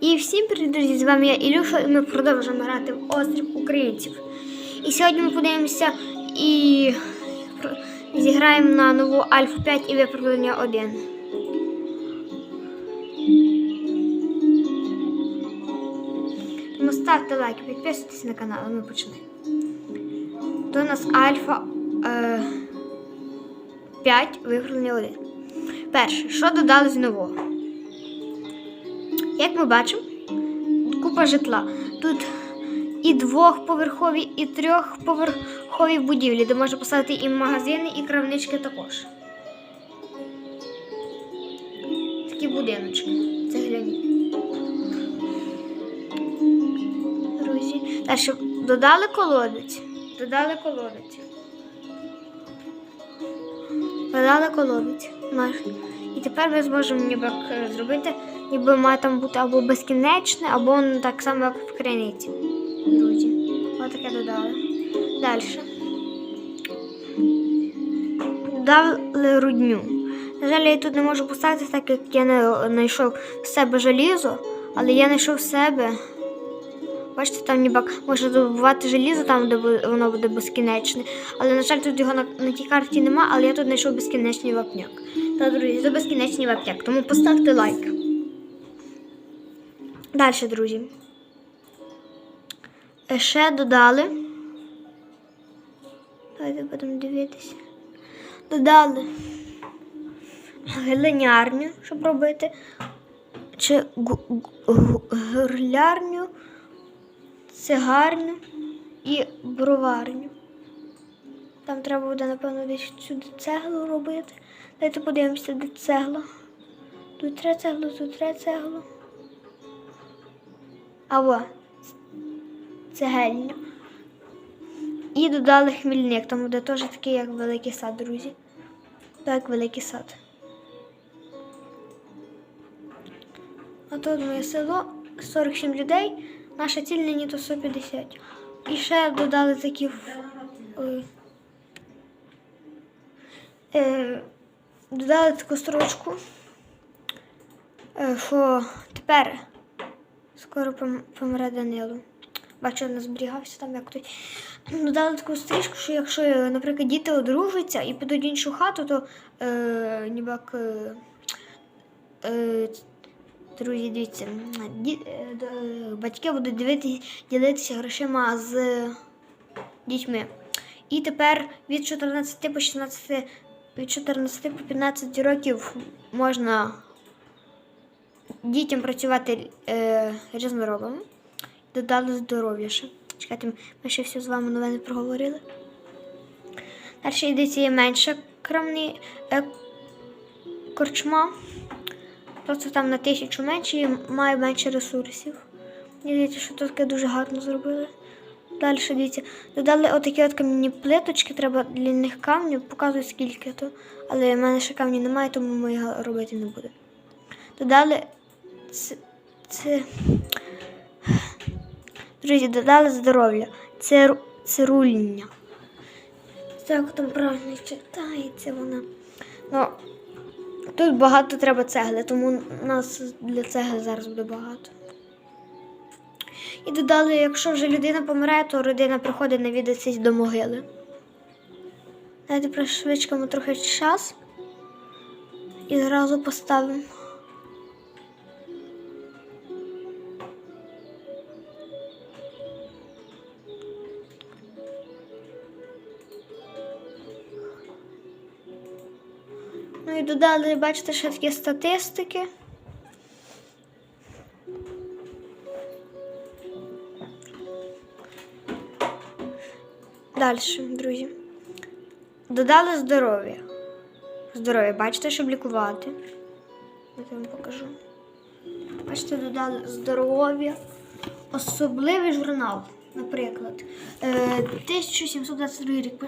І всім привіт, друзі! З вами я Ілюша, і ми продовжуємо грати в острів українців. І сьогодні ми подивимося і зіграємо на нову Альфа 5 і виправлення 1. Тому ставте лайки, підписуйтесь на канал, а ми почнемо. До нас Альфа е, 5 виправлення 1. Перше, що додали з нового? Як ми бачимо, купа житла. Тут і двохповерхові, і трьохповерхові будівлі, де можна поставити і магазини, і крамнички також. Такі будиночки. Це глянь. Друзі. Далі додали колодець. Додали колодець. Додали колодець. І тепер ми зможемо ніби зробити, ніби має там бути або безкінечне, або ну, так само, як в криниці. Друзі. Ось таке додали. Далі. Додали рудню. На жаль, я тут не можу поставити, так як я не знайшов в себе желізо, але я знайшов в себе. Бачите, там ніби можна добувати желізо, там де воно буде безкінечне. Але, на жаль, тут його на, на тій карті нема, але я тут знайшов безкінечний вапняк. Та, друзі, це безкінечний вапняк, тому поставте лайк. Далі, друзі. Ще додали. Давайте будемо дивитися. Додали глинярню, щоб робити. Чи гу- гу- цигарню і броварню. Там треба буде, напевно, десь сюди цеглу робити. Дайте подивимося, де цегла. Тут треба цеглу, тут треба цеглу. А во, цегельню. І додали хмільник, там буде теж такий, як великий сад, друзі. Так, великий сад. А тут моє село 47 людей, наша ціль нині то 150. І ще додали такі. Е, додали таку строчку, е, що тепер скоро пом- помре Данило. Бачу, не зберігався там як той. Додали таку стрічку, що якщо, е, наприклад, діти одружаться і підуть іншу хату, то е, ніби е, е, друзі, дивіться, ді, е, батьки будуть дивитися, ділитися грошима з дітьми. І тепер від 14 по 16, від 14 по 15 років можна дітям працювати е, різноробами. Додали здоров'я. Чекайте, ми ще все з вами нове не проговорили. Йдеться є менша крамні е, корчма. Просто там на тисячу менше і має менше ресурсів. Мені що таке дуже гарно зробили. Далі дивіться, додали отакі от кам'яні плиточки, треба для них камнів, показую скільки то. Але в мене ще камнів немає, тому ми його робити не будемо. Додали це, це... Друзі, додали здоров'я. Це, ру- це рульня. Так там правильно читається вона. Ну, тут багато треба цегли, тому нас для цегли зараз буде багато. І додали, якщо вже людина помирає, то родина приходить навідатись до могили. Давайте пришвидшимо трохи час і зразу поставимо. Додали, бачите, ще такі статистики. Далі, друзі. Додали здоров'я. Здоров'я, бачите, щоб лікувати. Я вам покажу. Бачите, додали здоров'я. Особливий журнал, наприклад. Е, 1722 рік.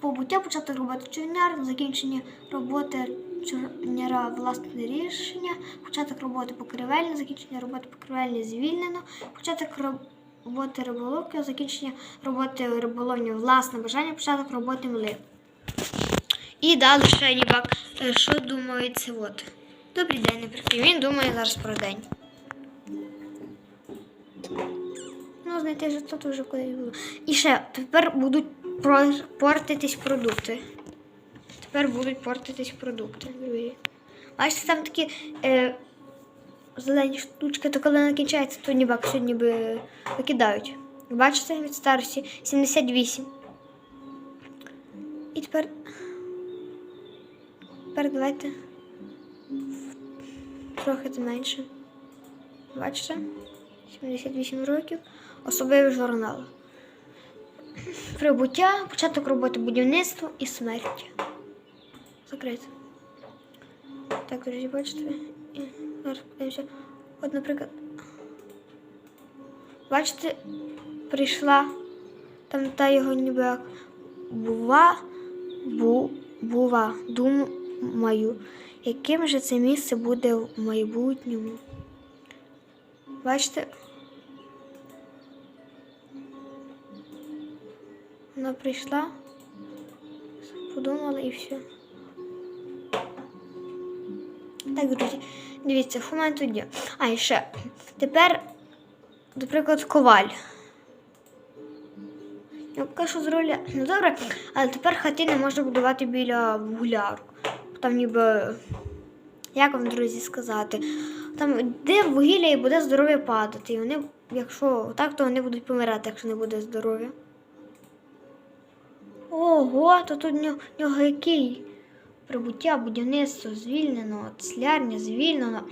Побуття, початок роботи човняр, закінчення роботи човняра власне рішення, початок роботи покривельне, закінчення роботи покривельне звільнено, початок роботи риболовки, закінчення роботи риболовні власне бажання, початок роботи мли. І далі ще ніби, е, що думає це от. Добрий день, наприклад. Він думає зараз про день. знайти житло, то вже кудись буду. І ще тепер будуть портитись продукти. Тепер будуть портитись продукти. Бачите, там такі е, зелені штучки, то коли вона кінчається, то ніби як сьогодні викидають. Бачите, від старості 78. І тепер. Тепер давайте трохи менше. Бачите? 78 років. Особливий журнал. Прибуття, початок роботи будівництво і смерть. Закрито. Так, друзі, бачите? І зараз. От, наприклад. Бачите, прийшла там та його ніби як бува, бу, бува, думаю, яким же це місце буде в майбутньому. Бачите? Вона прийшла, подумала і все. Так, друзі, дивіться, в мене тут є. А, і ще. Тепер, наприклад, коваль. Я поки що з ролі. Ну добре, але тепер хати можна будувати біля вугляру. Там ніби. Як вам, друзі, сказати? Там, де вугілля і буде здоров'я падати. І вони, якщо так, то вони будуть помирати, якщо не буде здоров'я. Ого, то тут нього який? Прибуття, будівництво звільнено, цлярня звільнено,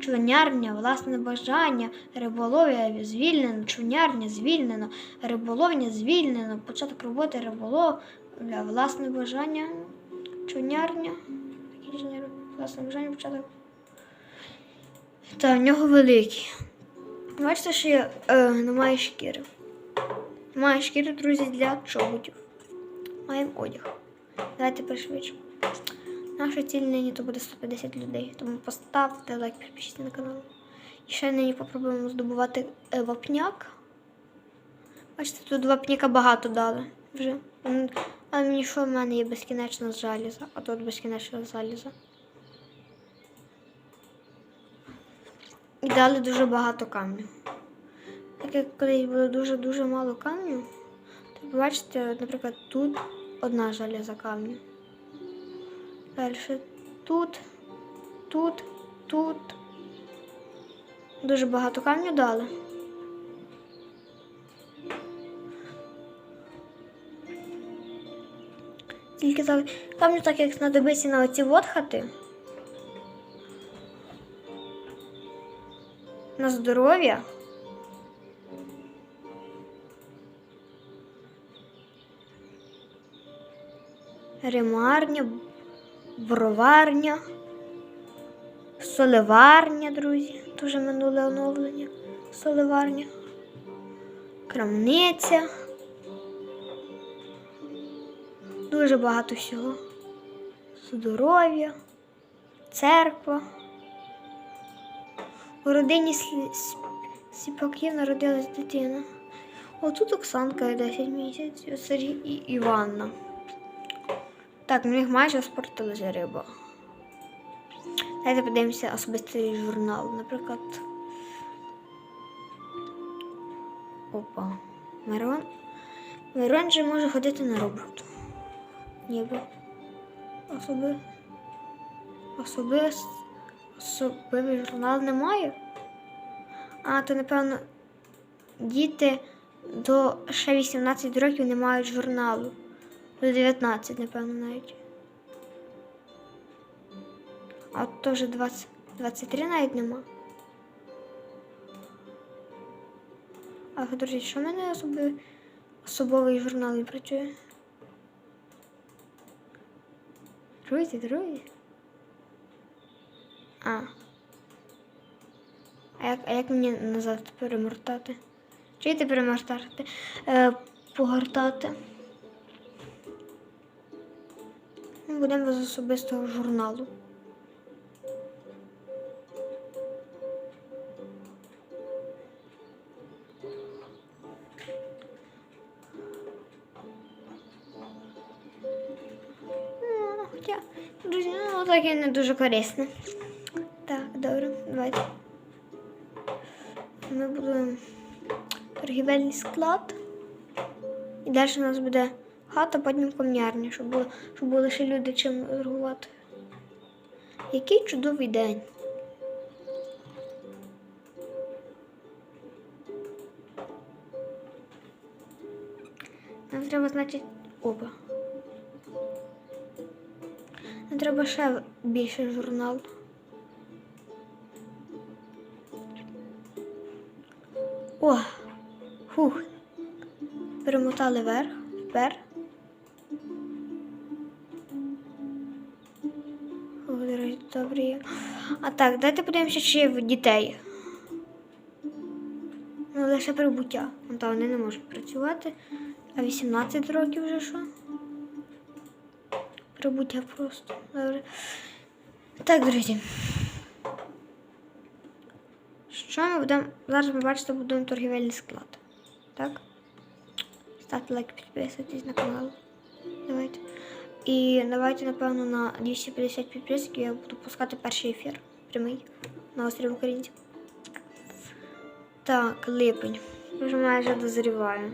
членярня, власне бажання, риболовля звільнено, членярня звільнено, риболовня звільнено, початок роботи риболовля, власне бажання, членярня, власне бажання, початок. Та в нього великий. Бачите, що я, е, немає шкіри. Немає шкіри, друзі, для чоботів. Маємо одяг. Давайте пришвидшимо. Наша ціль нині то буде 150 людей. Тому поставте лайк, підпишіться на канал. І ще нині попробуємо здобувати е, вапняк. Бачите, тут вапняка багато дали вже. А мені що в мене є безкінечна заліза, а тут безкінечна заліза. І дали дуже багато камню. Так як колись було дуже-дуже мало камню, то бачите, наприклад, тут одна железа камню. Далі тут, тут, тут. Дуже багато камню дали. Тільки камню так як знадобиться на оці от хати. На здоров'я. Ремарня, броварня, соливарня, друзі. Дуже минуле оновлення. Соливарня. Крамниця. Дуже багато всього. Здоров'я, церква. У родині Сіпаків народилась дитина. Отут Оксанка 10 місяців, Сергій і Іванна. Так, в них майже спортилася риба. Давайте подивимося особистий журнал, наприклад. Опа. Мирон. Мирон же може ходити на роботу. Ніби. Особи. Особи. Особливий журнал немає. А, то, напевно, діти до ще 18 років не мають журналу. До 19, напевно, навіть. А от теж 20, 23 навіть нема. А, друзі, що в мене особи, особовий журнал не працює? Друзі, друзі. А. А як, а як мені назад перемортати? Чуєте перемортати? Е, погортати. Будемо без особистого журналу. Ну, друзі, ну таке не дуже корисне. Так, добре, давайте. Ми будемо торгівельний склад. І далі у нас буде хата, потім кам'ярня, щоб, було, щоб були ще люди чим торгувати. Який чудовий день. Нам треба, значить, оба. Нам треба ще більше журнал. О! Фух. Перемотали вверх. Тепер. Речі, А так, дайте подивимося, чи є в дітей. Ну, лише прибуття. Ну, та вони не можуть працювати. А 18 років вже що? Прибуття просто. Добре. Так, друзі. Що ми будемо. Зараз ми бачите, будуємо торгівельний склад. Так? Ставте лайк, підписуйтесь на канал. Давайте. І давайте, напевно, на 250 підписників я буду пускати перший ефір. Прямий на острів Українців. Так, липень. Вже майже дозріваю.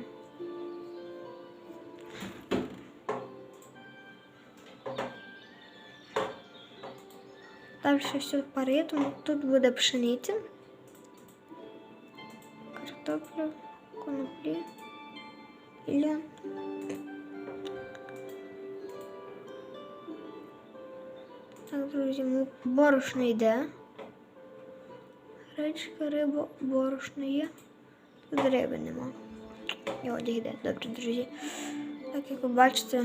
Далі все по ритму. Тут буде пшениця, картопля, коноплі, ілля. Так, друзі, ну, борошно йде. Гречка, риба, борошно є. Тут риби нема. І одяг йде. Добре, друзі. Так як ви бачите,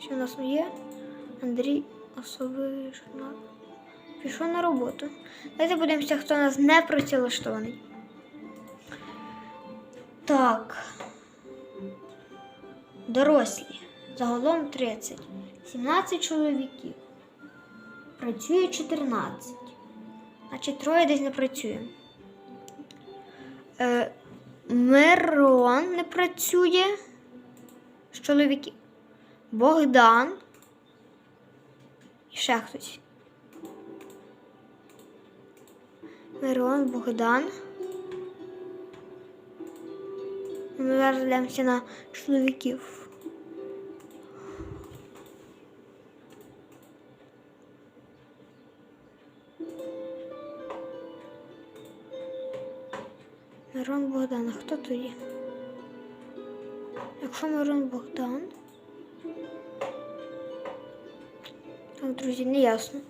що у нас є. Андрій особливий. Пішов на роботу. Давайте подивимося, хто нас не працевлаштований. Так. Дорослі. Загалом 30. 17 чоловіків. Працює 14. Значить, троє десь не працює. Е, Мирон не працює з чоловіків. Богдан. І ще хтось. Мирон, Богдан. Ми зараз дивимося на чоловіків. Мирон Богдан, а хто то є? Якщо Мирон Богдан. Так, друзі, не ясно.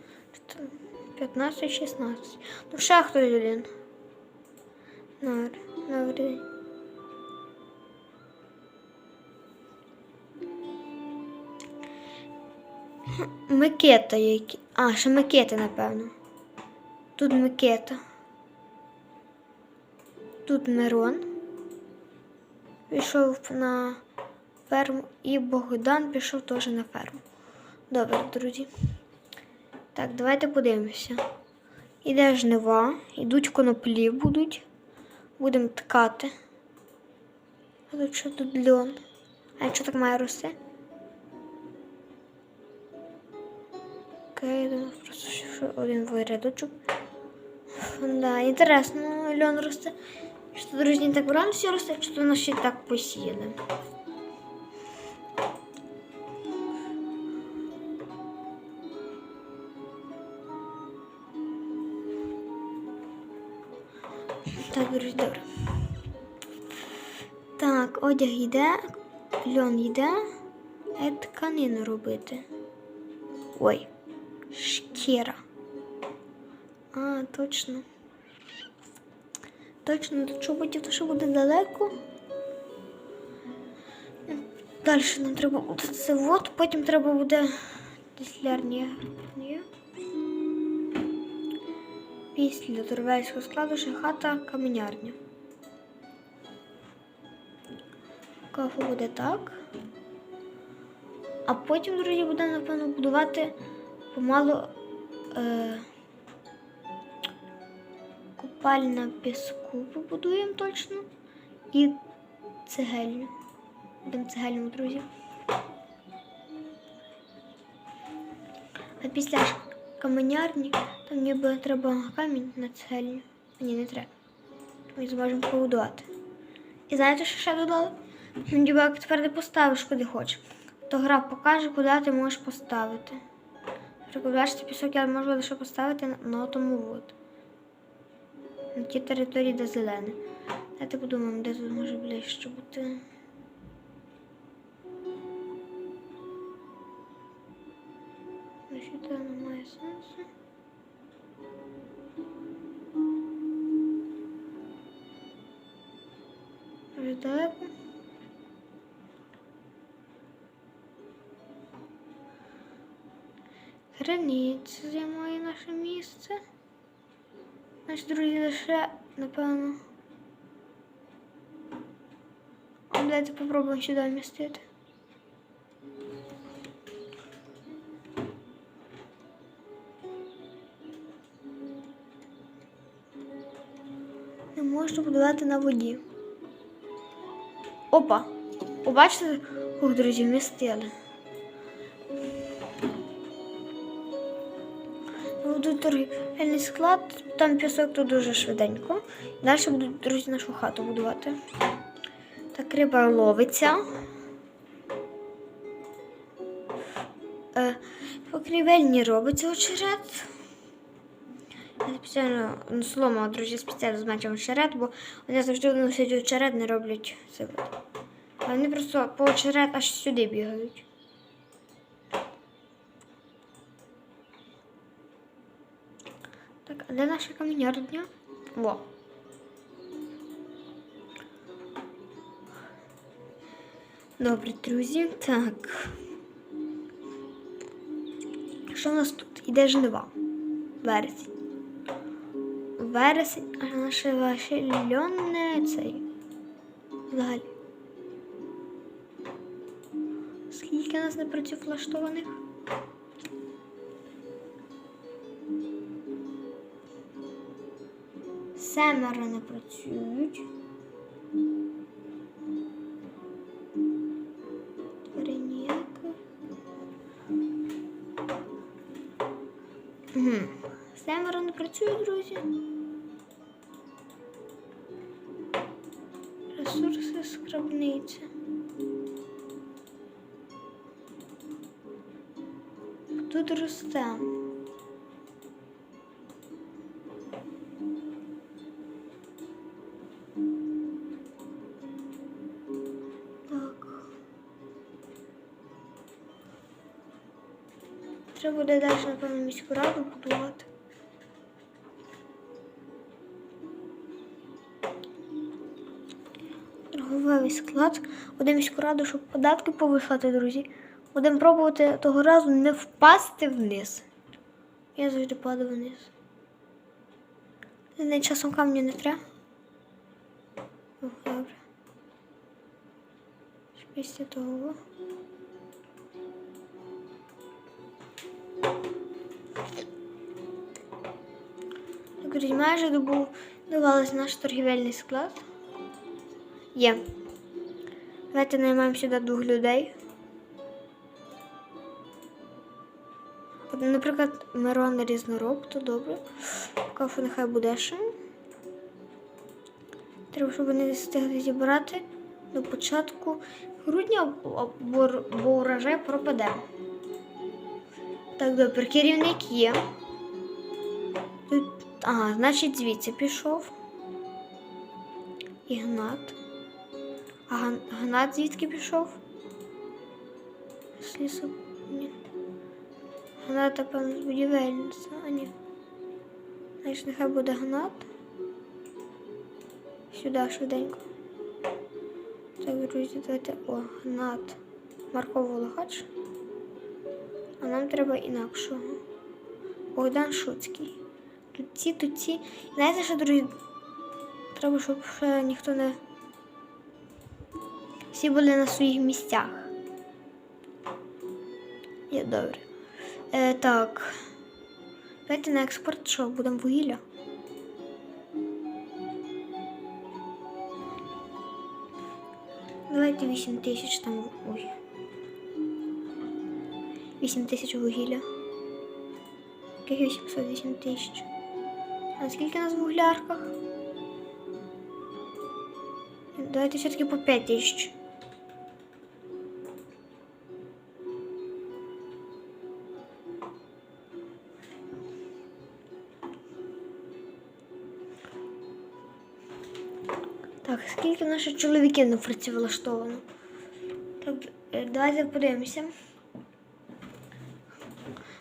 15-16. Ну, ще хтось один. Добре. Микета які. А, ще Микета, напевно. Тут Микета. Тут Мирон. Пішов на ферму і Богдан пішов теж на ферму. Добре, друзі. Так, давайте подивимося. Іде жнива, ідуть коноплі будуть. Будемо ткати. А тут що тут льон? А якщо так має рости? Окей, я думаю, просто що один вирядочок. Да, інтересно, льон росте. Що, друзі, не так рано все росте, то воно ще так посіяли. Так, друзі, добре. Так, одяг йде, льон йде, а тканину робити. Ой, шкіра. А, точно. Точно, до чоботів, то що буде далеко. Далі нам треба буде це вот, потім треба буде дислярні. Після торвельського складу ще хата каменярня. Кафе буде так. А потім, друзі, буде, напевно, будувати помалу е, купаль на піску побудуємо точно. І цегельню. Будемо цегельному, друзі. А після каменярні там ніби треба камінь на цегельню. Ні, не треба. Ми зможемо побудувати. І знаєте, що ще додали? Ніби як тепер ти поставиш куди хочеш. То гра покаже, куди ти можеш поставити. Наприклад, бачите, пісок я можу лише поставити на, тому от. На тій території, де зелене. Давайте подумаємо, де тут може ближче бути. Ну, це немає сенсу. Вже далеко. Границя займає наше місце. Значить, друзі, лише, напевно. А Давайте попробуємо сюди вмістити. Не можна будувати на воді. Опа! О, бачите? Ох, друзі, вмістили. Будуть торгівельний склад, там пісок тут дуже швиденько. Далі будуть, друзі, нашу хату будувати. Так, риба ловиться. Е, покрівельні робиться очерет. Я спеціально ну, солома, друзі, спеціально зменшив очерет, бо вони завжди носять очерет, не роблять це. Вони просто по очерет аж сюди бігають. Так, а де наша каменярня? Во. Добре, друзі. Так. Що у нас тут? Іде жнива. Вересень. Вересень, а наше ваше льонне цей. Взагалі. Скільки нас не працевлаштованих? Семеро не працюють. Угу. Семеро не працюють, друзі. Ресурси скрабниці. Тут росте. Буде далі, напевно, міську раду будувати. Торговий склад. Будемо міську раду, щоб податки повишати, друзі. Будемо пробувати того разу не впасти вниз. Я завжди падаю вниз. Не часом камню не треба. О, добре. Після того. Друзі, майже добу давалось наш торгівельний склад. Є. Давайте наймаємо сюди двох людей. Наприклад, Мирон різнороб, то добре. Кафе нехай буде ще. Треба, щоб вони встигли зібрати до початку грудня, бо урожай пропаде. Так, добре, керівник є. Ага, значить, звідси пішов. Ігнат. А Гнат звідки пішов? З лісу. Ні. Гнат, напевно, з будівельниця, а ні. Значить, нехай буде гнат. Сюди швиденько. Так, друзі, давайте. О, гнат. Марко Волохач. А нам треба інакшого. Богдан Шуцький. Тут ці, тут ці. Знаєте, що, друзі? Треба, щоб ще ніхто не. Всі були на своїх місцях. Є добре. Е, так. Давайте на експорт що, будемо вугілля? Давайте 8 тисяч там. Ой. 8 тисяч вугілля. Яких 808 тисяч? А скільки у нас в вуглярках? Давайте все-таки по 5 тисяч. Так, скільки наших чоловіків на працевлаштовано? Так, е, давайте подивимося.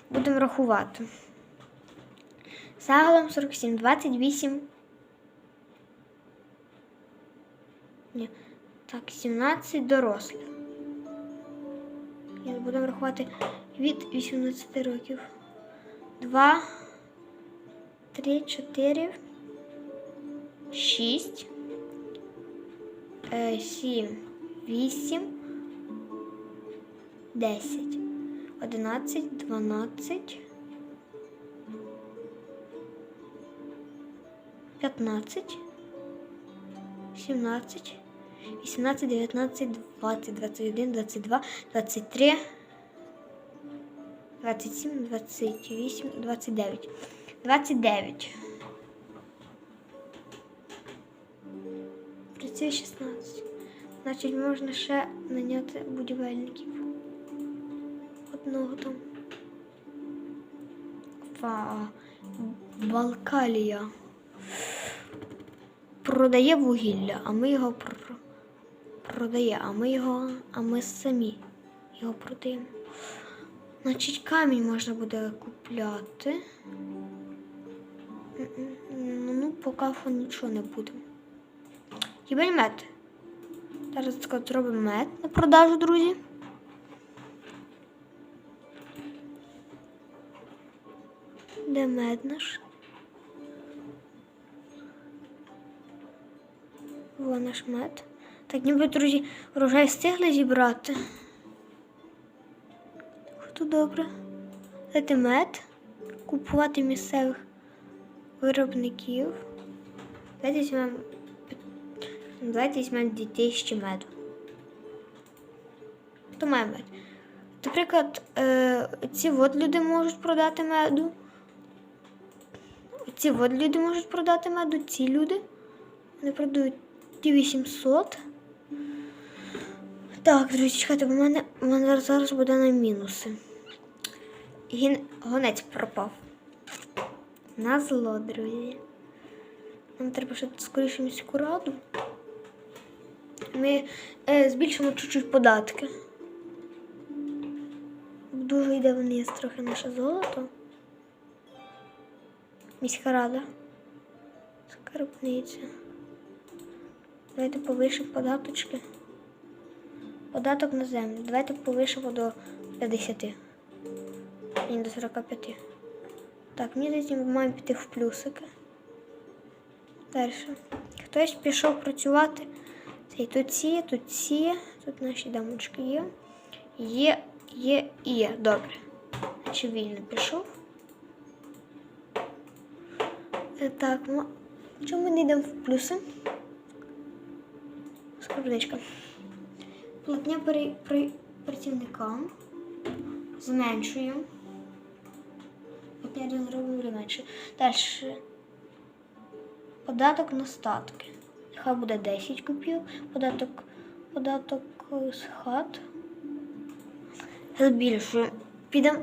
Будемо рахувати. Загалом 47, 28. Ні. Так, 17 дорослих. І будемо рахувати від 18 років. 2, 3, 4, 6, 7, 8, 10, 11, 12, 15, 17, 18, 19, 20, 21, 22, 23, 27, 28, 29. 29. Працює 16. Значить, можна ще наняти будівельників. Одного там. Фа. Балкалія. Продає вугілля, а ми його пр- продає, а ми його, а ми самі його продаємо. Значить, камінь можна буде купляти. Ну, по кафу нічого не будемо. Хіба мед? Зараз зробимо мед на продажу, друзі. Де мед наш? Во наш мед. Так, ніби, друзі, урожай встигли зібрати. Хто добре? Дати мед, купувати місцевих виробників. Давайте візьмемо Давайте візьмемо 2000 меду. Хто має мед? Наприклад, е, ці от люди можуть продати меду. Ці от люди можуть продати меду, ці люди. Вони продають ті 800. Так, друзі, чекайте, в мене, в мене зараз буде на мінуси. Гін... Гонець пропав. На зло, друзі. Нам треба ще скоріше міську раду. Ми е, збільшимо чуть-чуть податки. Дуже йде вниз трохи наше золото. Міська рада. Скарбниця. Давайте повишимо податочки. Податок на землю. Давайте повишимо до 50. Ні, до 45. Так, мені здається, ми маємо піти в плюсики. Далі. Хтось пішов працювати. Цей тут ці, тут ці, тут наші дамочки є. Є, є, є. Добре. Чи вільно пішов? Е, Так, ну, чому ми не йдемо в плюси? Скарбничка. Платня при, при працівникам. Зменшуємо. Платня робимо менше. Далі. Податок на статки. Нехай буде 10 купів. Податок, податок з хат. Збільшую. Підемо